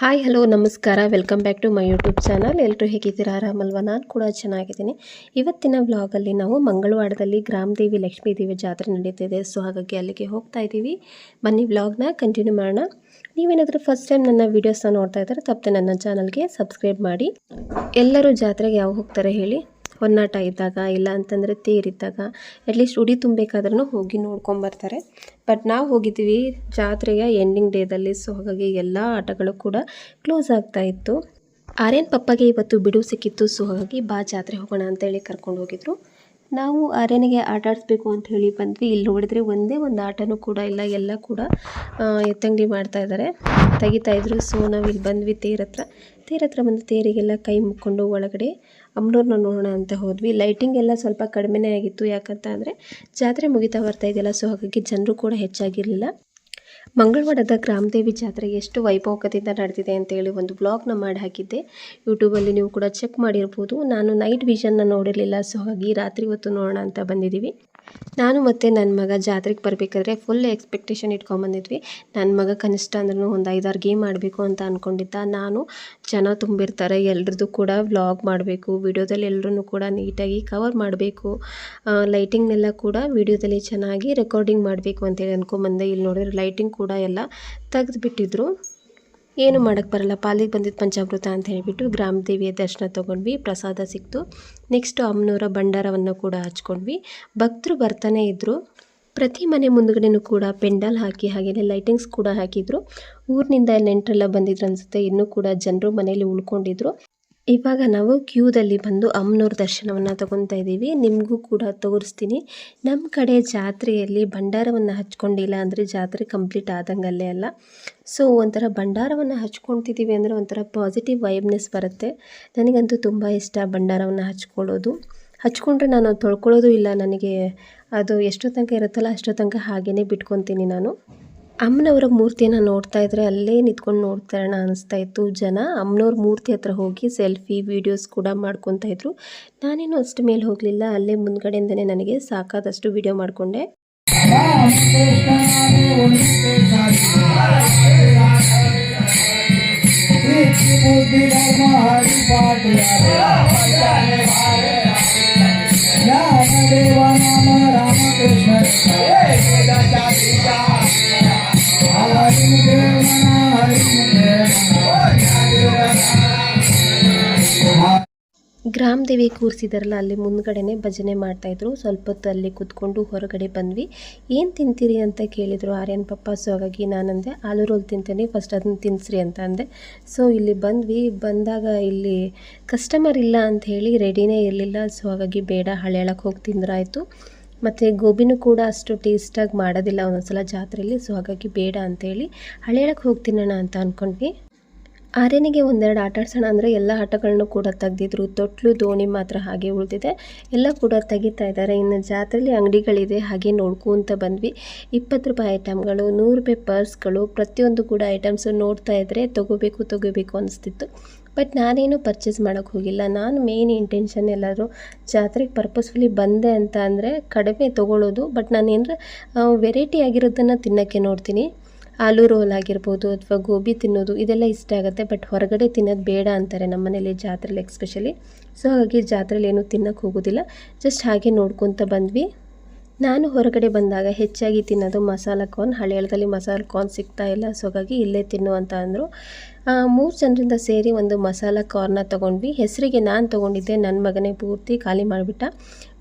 Hi hello ನಮಸ್ಕಾರ. Welcome back to my YouTube channel ಎಲ್ಲರೂ ಹೇಗಿದ್ದೀರಾ? ಆರಾಮಲ್ವಾ? ನಾನು ಕೂಡ ಚೆನ್ನಾಗಿದ್ದೀನಿ. ಇವತ್ತಿನ ವ್ಲಾಗಲ್ಲಿ ನಾವು ಮಂಗಳವಾರದಲ್ಲಿ ಗ್ರಾಮದೇವಿ ಲಕ್ಷ್ಮೀ ದೇವಿ ಜಾತ್ರೆ ನಡೀತಿದೆ. ಸೊ ಹಾಗಾಗಿ ಅಲ್ಲಿಗೆ ಹೋಗ್ತಾ ಇದ್ದೀವಿ. ಬನ್ನಿ ವ್ಲಾಗ್ನ ಕಂಟಿನ್ಯೂ ಮಾಡೋಣ. ನೀವೇನಾದರೂ ಫಸ್ಟ್ ಟೈಮ್ ನನ್ನ ವೀಡಿಯೋಸ್ನ ನೋಡ್ತಾ ಇದ್ದಾರೆ, ತಪ್ಪದೆ ನನ್ನ ಚಾನಲ್ಗೆ ಸಬ್ಸ್ಕ್ರೈಬ್ ಮಾಡಿ. ಎಲ್ಲರೂ ಜಾತ್ರೆಗೆ ಯಾವಾಗ ಹೋಗ್ತಾರೆ ಹೇಳಿ? ಹೊನ್ನಾಟ ಇದ್ದಾಗ, ಇಲ್ಲ ಅಂತಂದರೆ ತೇರಿದ್ದಾಗ ಅಟ್ಲೀಸ್ಟ್ ಉಡಿ ತುಂಬಬೇಕಾದ್ರೂ ಹೋಗಿ ನೋಡ್ಕೊಂಬರ್ತಾರೆ. ಬಟ್ ನಾವು ಹೋಗಿದ್ದೀವಿ ಜಾತ್ರೆಯ ಎಂಡಿಂಗ್ ಡೇದಲ್ಲಿ ಸೊ ಹಾಗಾಗಿ ಎಲ್ಲ ಆಟಗಳು ಕೂಡ ಕ್ಲೋಸ್ ಆಗ್ತಾ ಇತ್ತು. ಆರ್ಯನ್ ಪಪ್ಪಗೆ ಇವತ್ತು ಬಿಡುವು ಸಿಕ್ಕಿತ್ತು ಸೊ ಹಾಗಾಗಿ ಬಾ ಜಾತ್ರೆ ಹೋಗೋಣ ಅಂತೇಳಿ ಕರ್ಕೊಂಡು ಹೋಗಿದ್ರು. ನಾವು ಆರ್ಯನಿಗೆ ಆಟ ಆಡಿಸ್ಬೇಕು ಅಂತ ಹೇಳಿ ಬಂದ್ವಿ. ಇಲ್ಲಿ ನೋಡಿದ್ರೆ ಒಂದೇ ಒಂದು ಆಟನೂ ಕೂಡ ಇಲ್ಲ, ಎಲ್ಲ ಕೂಡ ಎತ್ತಂಗಡಿ ಮಾಡ್ತಾ ಇದ್ದಾರೆ ತೆಗಿತಾ ಇದ್ರು. ಸೊ ನಾವು ಇಲ್ಲಿ ಬಂದ್ವಿ ತೇರ್ ಹತ್ರ. ತೇರ್ ಹತ್ರ ಬಂದು ತೇರಿಗೆಲ್ಲ ಕೈ ಮುಕ್ಕೊಂಡು ಒಳಗಡೆ ಅಮ್ನೂರ್ನ ನೋಡೋಣ ಅಂತ ಹೋದ್ವಿ. ಲೈಟಿಂಗ್ ಎಲ್ಲ ಸ್ವಲ್ಪ ಕಡಿಮೆನೇ ಆಗಿತ್ತು. ಯಾಕಂತ ಅಂದರೆ ಜಾತ್ರೆ ಮುಗಿತಾ ಬರ್ತಾ ಇದೆಯಲ್ಲ ಸೊ ಹಾಗಾಗಿ ಜನರು ಕೂಡ ಹೆಚ್ಚಾಗಿರಲಿಲ್ಲ. ಮಂಗಳವಾರದ ಗ್ರಾಮದೇವಿ ಜಾತ್ರೆ ಎಷ್ಟು ವೈಭವಕದಿಂದ ನಡೆದಿದೆ ಅಂತೇಳಿ ಒಂದು ಬ್ಲಾಗ್ನ ಮಾಡಿ ಹಾಕಿದ್ದೆ. ಯೂಟ್ಯೂಬಲ್ಲಿ ನೀವು ಕೂಡ ಚೆಕ್ ಮಾಡಿರ್ಬೋದು. ನಾನು ನೈಟ್ ವಿಷನ್ನ ನೋಡಿರಲಿಲ್ಲ, ಸೊ ಹಾಗಾಗಿ ರಾತ್ರಿ ಹೊತ್ತು ನೋಡೋಣ ಅಂತ ಬಂದಿದ್ದೀವಿ. ನಾನು ಮತ್ತು ನನ್ನ ಮಗ ಜಾತ್ರೆಗೆ ಬರಬೇಕಾದ್ರೆ ಫುಲ್ ಎಕ್ಸ್ಪೆಕ್ಟೇಷನ್ ಇಟ್ಕೊಂಬಂದಿದ್ವಿ. ನನ್ನ ಮಗ ಕನಿಷ್ಠ ಅಂದ್ರೂ ಒಂದು ಐದಾರು ಗೇಮ್ ಆಡಬೇಕು ಅಂತ ಅಂದ್ಕೊಂಡಿದ್ದ ನಾನು ಜನ ತುಂಬಿರ್ತಾರೆ, ಎಲ್ರದ್ದು ಕೂಡ ವ್ಲಾಗ್ ಮಾಡಬೇಕು, ವಿಡಿಯೋದಲ್ಲಿ ಎಲ್ಲರೂ ಕೂಡ ನೀಟಾಗಿ ಕವರ್ ಮಾಡಬೇಕು. ಲೈಟಿಂಗ್ನೆಲ್ಲ ಕೂಡ ವಿಡಿಯೋದಲ್ಲಿ ಚೆನ್ನಾಗಿ ರೆಕಾರ್ಡಿಂಗ್ ಮಾಡಬೇಕು ಅಂತೇಳಿ ಅಂದ್ಕೊಂಬಂದೆ ಇಲ್ಲಿ ನೋಡಿದ್ರೆ ಲೈಟಿಂಗ್ ಕೂಡ ಎಲ್ಲ ತೆಗೆದುಬಿಟ್ಟಿದ್ರು. ಏನು ಮಾಡೋಕ್ಕೆ ಬರಲ್ಲ ಪಾಲಿಗೆ ಬಂದಿದ್ದು ಪಂಚಾಮೃತ ಅಂತ ಹೇಳಿಬಿಟ್ಟು ಗ್ರಾಮದೇವಿಯ ದರ್ಶನ ತೊಗೊಂಡ್ವಿ, ಪ್ರಸಾದ ಸಿಕ್ತು. ನೆಕ್ಸ್ಟು ಅಮ್ಮನವರ ಭಂಡಾರವನ್ನು ಕೂಡ ಹಚ್ಕೊಂಡ್ವಿ. ಭಕ್ತರು ಬರ್ತಾನೆ ಇದ್ದರು ಪ್ರತಿ ಮನೆ ಮುಂದುಗಡೆನೂ ಕೂಡ ಪೆಂಡಲ್ ಹಾಕಿ ಹಾಗೆಯೇ ಲೈಟಿಂಗ್ಸ್ ಕೂಡ ಹಾಕಿದ್ರು. ಊರಿನಿಂದ ನೆಂಟರೆಲ್ಲ ಬಂದಿದ್ರು ಅನಿಸುತ್ತೆ. ಇನ್ನೂ ಕೂಡ ಜನರು ಮನೆಯಲ್ಲಿ ಉಳ್ಕೊಂಡಿದ್ರು. ಇವಾಗ ನಾವು ಕ್ಯೂದಲ್ಲಿ ಬಂದು ಅಮ್ಮನವ್ರ ದರ್ಶನವನ್ನು ತಗೊತಾ ಇದ್ದೀವಿ. ನಿಮಗೂ ಕೂಡ ತೋರಿಸ್ತೀನಿ. ನಮ್ಮ ಕಡೆ ಜಾತ್ರೆಯಲ್ಲಿ ಭಂಡಾರವನ್ನು ಹಚ್ಕೊಂಡಿಲ್ಲ ಅಂದರೆ ಜಾತ್ರೆ ಕಂಪ್ಲೀಟ್ ಆದಂಗಲ್ಲೇ ಅಲ್ಲ. ಸೊ ಒಂಥರ ಭಂಡಾರವನ್ನು ಹಚ್ಕೊಳ್ತಿದ್ದೀವಿ ಅಂದರೆ ಒಂಥರ ಪಾಸಿಟಿವ್ ವೈಬ್ನೆಸ್ ಬರುತ್ತೆ. ನನಗಂತೂ ತುಂಬ ಇಷ್ಟ ಭಂಡಾರವನ್ನು ಹಚ್ಕೊಳ್ಳೋದು. ಹಚ್ಕೊಂಡ್ರೆ ನಾನು ತೊಳ್ಕೊಳ್ಳೋದು ಇಲ್ಲ ನನಗೆ. ಅದು ಎಷ್ಟೋ ತನಕ ಇರುತ್ತಲ್ಲ ಅಷ್ಟೋ ತನಕ ಹಾಗೇ ಬಿಟ್ಕೊತೀನಿ ನಾನು. ಅಮ್ಮನವರ ಮೂರ್ತಿಯನ್ನು ನೋಡ್ತಾ ಇದ್ರೆ ಅಲ್ಲೇ ನಿಂತ್ಕೊಂಡು ನೋಡ್ತಾ ಇರೋಣ ಅನಿಸ್ತಾ ಇತ್ತು ಜನ. ಅಮ್ಮನವ್ರ ಮೂರ್ತಿ ಹತ್ರ ಹೋಗಿ ಸೆಲ್ಫಿ, ವೀಡಿಯೋಸ್ ಕೂಡ ಮಾಡ್ಕೊತಾ ಇದ್ರು. ನಾನೇನು ಅಷ್ಟು ಮೇಲೆ ಹೋಗಲಿಲ್ಲ. ಅಲ್ಲೇ ಮುಂದ್ಗಡೆಯಿಂದನೇ ನನಗೆ ಸಾಕಾದಷ್ಟು ವಿಡಿಯೋ ಮಾಡಿಕೊಂಡೆ. ಗ್ರಾಮದೇವಿ ಕೂರಿಸಿದಾರಲ್ಲ, ಅಲ್ಲಿ ಮುಂದ್ಗಡೆನೆ ಭಜನೆ ಮಾಡ್ತಾಯಿದ್ರು ಸ್ವಲ್ಪ ಹೊತ್ತು ಅಲ್ಲಿ ಕೂತ್ಕೊಂಡು ಹೊರಗಡೆ ಬಂದ್ವಿ. ಏನು ತಿಂತೀರಿ ಅಂತ ಕೇಳಿದರು. ಆರ್ಯನ್ ಪಪ್ಪ, ಸೊ ಹಾಗಾಗಿ ನಾನಂದೆ ಆಲೂ ರೋಲ್ ತಿಂತೇನೆ ಫಸ್ಟ್ ಅದನ್ನ ತಿನ್ನಿಸ್ರಿ ಅಂತ ಅಂದೆ. ಸೊ ಇಲ್ಲಿ ಬಂದ್ವಿ. ಬಂದಾಗ ಇಲ್ಲಿ ಕಸ್ಟಮರ್ ಇಲ್ಲ ಅಂತ ಹೇಳಿ ರೆಡಿನೇ ಇರಲಿಲ್ಲ. ಸೊ ಹಾಗಾಗಿ ಬೇಡ ಹಳೆಯಳಕ್ಕೆ ಹೋಗಿ ತಿಂದ್ರಾಯಿತು. ಮತ್ತು ಗೋಬಿನೂ ಕೂಡ ಅಷ್ಟು ಟೇಸ್ಟಾಗಿ ಮಾಡೋದಿಲ್ಲ ಒಂದೊಂದ್ಸಲ ಜಾತ್ರೆಯಲ್ಲಿ ಸೊ ಹಾಗಾಗಿ ಬೇಡ ಅಂತೇಳಿ ಹಳೆಯಳಕ್ಕೆ ಹೋಗಿ ತಿನ್ನೋಣ ಅಂತ ಅಂದ್ಕೊಂಡ್ವಿ ಆರ್ಯನಿಗೆ ಒಂದೆರಡು ಆಟ ಆಡ್ಸೋಣ ಅಂದರೆ ಎಲ್ಲ ಆಟಗಳನ್ನು ಕೂಡ ತೆಗೆದಿದ್ರು. ತೊಟ್ಲು, ದೋಣಿ ಮಾತ್ರ ಹಾಗೆ ಉಳಿದಿದೆ. ಎಲ್ಲ ಕೂಡ ತೆಗಿತಾ ಇದ್ದಾರೆ. ಇನ್ನು ಜಾತ್ರೆಯಲ್ಲಿ ಅಂಗಡಿಗಳಿದೆ. ಹಾಗೆ ನೋಡ್ಕೊಂತ ಬಂದ್ವಿ. ಇಪ್ಪತ್ತು ರೂಪಾಯಿ ಐಟಮ್ಗಳು, ನೂರು ರೂಪಾಯಿ ಪರ್ಸ್ಗಳು, ಪ್ರತಿಯೊಂದು ಕೂಡ ಐಟಮ್ಸು ನೋಡ್ತಾ ಇದ್ದರೆ ತೊಗೋಬೇಕು ತೊಗೋಬೇಕು ಅನಿಸ್ತಿತ್ತು. ಬಟ್ ನಾನೇನು ಪರ್ಚೇಸ್ ಮಾಡೋಕ್ಕೆ ಹೋಗಿಲ್ಲ. ನಾನು ಮೇನ್ ಇಂಟೆನ್ಷನ್ ಎಲ್ಲಾದರೂ ಜಾತ್ರೆಗೆ ಪರ್ಪಸ್ಫುಲಿ ಬಂದೆ ಅಂತ ಅಂದರೆ ಕಡಿಮೆ ತೊಗೊಳ್ಳೋದು ಬಟ್ ನಾನೇನಾರ ವೆರೈಟಿ ಆಗಿರೋದನ್ನು ತಿನ್ನೋಕ್ಕೆ ನೋಡ್ತೀನಿ. ಆಲೂ ರೋಲ್ ಆಗಿರ್ಬೋದು ಅಥವಾ ಗೋಬಿ ತಿನ್ನೋದು ಇದೆಲ್ಲ ಇಷ್ಟ ಆಗುತ್ತೆ, ಬಟ್ ಹೊರಗಡೆ ತಿನ್ನೋದು ಬೇಡ ಅಂತಾರೆ ನಮ್ಮ ಮನೇಲಿ ಜಾತ್ರೆಲಿ ಎಕ್ಸ್ಪೆಷಲಿ ಸೊ ಹಾಗಾಗಿ ಜಾತ್ರೆಲಿ ಏನೂ ತಿನ್ನೋಕ್ಕೆ ಹೋಗೋದಿಲ್ಲ. ಜಸ್ಟ್ ಹಾಗೆ ನೋಡ್ಕೊತ ಬಂದ್ವಿ. ನಾನು ಹೊರಗಡೆ ಬಂದಾಗ ಹೆಚ್ಚಾಗಿ ತಿನ್ನೋದು ಮಸಾಲ ಕಾರ್ನ್ ಹಳೆಯಳದಲ್ಲಿ ಮಸಾಲ ಕಾರ್ನ್ ಸಿಗ್ತಾ ಇಲ್ಲ. ಸೊ ಹಾಗಾಗಿ ಇಲ್ಲೇ ತಿನ್ನು ಅಂತ ಅಂದರು. ಮೂರು ಜನರಿಂದ ಸೇರಿ ಒಂದು ಮಸಾಲ ಕಾರ್ನ ತೊಗೊಂಡ್ವಿ. ಹೆಸರಿಗೆ ನಾನು ತೊಗೊಂಡಿದ್ದೆ. ನನ್ನ ಮಗನೇ ಪೂರ್ತಿ ಖಾಲಿ ಮಾಡಿಬಿಟ್ಟ.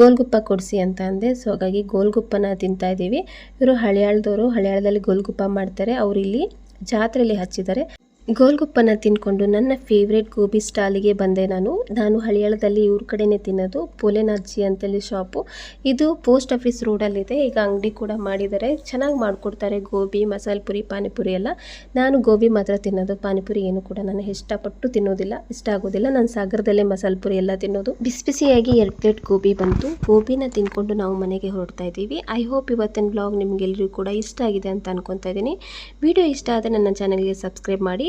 ಗೋಲ್ಗುಪ್ಪ ಕೊಡಿಸಿ ಅಂತ ಅಂದೆ. ಸೊ ಹಾಗಾಗಿ ಗೋಲ್ಗುಪ್ಪನ ತಿಂತಾ ಇದ್ದೀವಿ. ಇವರು ಹಳೆಯಾಳದವರು. ಹಳೆಯಾಳದಲ್ಲಿ ಗೋಲ್ಗುಪ್ಪ ಮಾಡ್ತಾರೆ. ಅವರು ಇಲ್ಲಿ ಜಾತ್ರೆಯಲ್ಲಿ ಹಚ್ಚಿದ್ದಾರೆ. ಗೋಲ್ಗುಪ್ಪನ ತಿನ್ಕೊಂಡು ನನ್ನ ಫೇವ್ರೇಟ್ ಗೋಬಿ ಸ್ಟಾಲಿಗೆ ಬಂದೆ ನಾನು. ನಾನು ಹಳಿಯಾಳದಲ್ಲಿ ಇವ್ರ ಕಡೆನೇ ತಿನ್ನೋದು ಪೋಲೆನಾರ್ಜಿ ಅಂತೇಳಿ ಶಾಪು ಇದು ಪೋಸ್ಟ್ ಆಫೀಸ್ ರೋಡಲ್ಲಿದೆ ಈಗ ಅಂಗಡಿ ಕೂಡ ಮಾಡಿದ್ದಾರೆ. ಚೆನ್ನಾಗಿ ಮಾಡಿಕೊಡ್ತಾರೆ ಗೋಬಿ, ಮಸಾಲೆ ಪುರಿ, ಪಾನಿಪುರಿ ಎಲ್ಲ. ನಾನು ಗೋಬಿ ಮಾತ್ರ ತಿನ್ನೋದು. ಪಾನಿಪುರಿ ಏನು ಕೂಡ ನಾನು ಇಷ್ಟಪಟ್ಟು ತಿನ್ನೋದಿಲ್ಲ, ಇಷ್ಟ ಆಗೋದಿಲ್ಲ. ನಾನು ಸಾಗರದಲ್ಲೇ ಮಸಾಲೆ ಪುರಿ ಎಲ್ಲ ತಿನ್ನೋದು. ಬಿಸಿ ಬಿಸಿಯಾಗಿ ಎರಡು ಪ್ಲೇಟ್ ಗೋಬಿ ಬಂತು. ಗೋಬಿನ ತಿನ್ಕೊಂಡು ನಾವು ಮನೆಗೆ ಹೊರಡ್ತಾ ಇದ್ದೀವಿ. ಐ ಹೋಪ್ ಇವತ್ತಿನ ಬ್ಲಾಗ್ ನಿಮಗೆಲ್ಲರಿಗೂ ಕೂಡ ಇಷ್ಟ ಆಗಿದೆ ಅಂತ ಅನ್ಕೊತಾ ಇದ್ದೀನಿ. ವಿಡಿಯೋ ಇಷ್ಟ ಆದರೆ ನನ್ನ ಚಾನಲ್ಗೆ ಸಬ್ಸ್ಕ್ರೈಬ್ ಮಾಡಿ.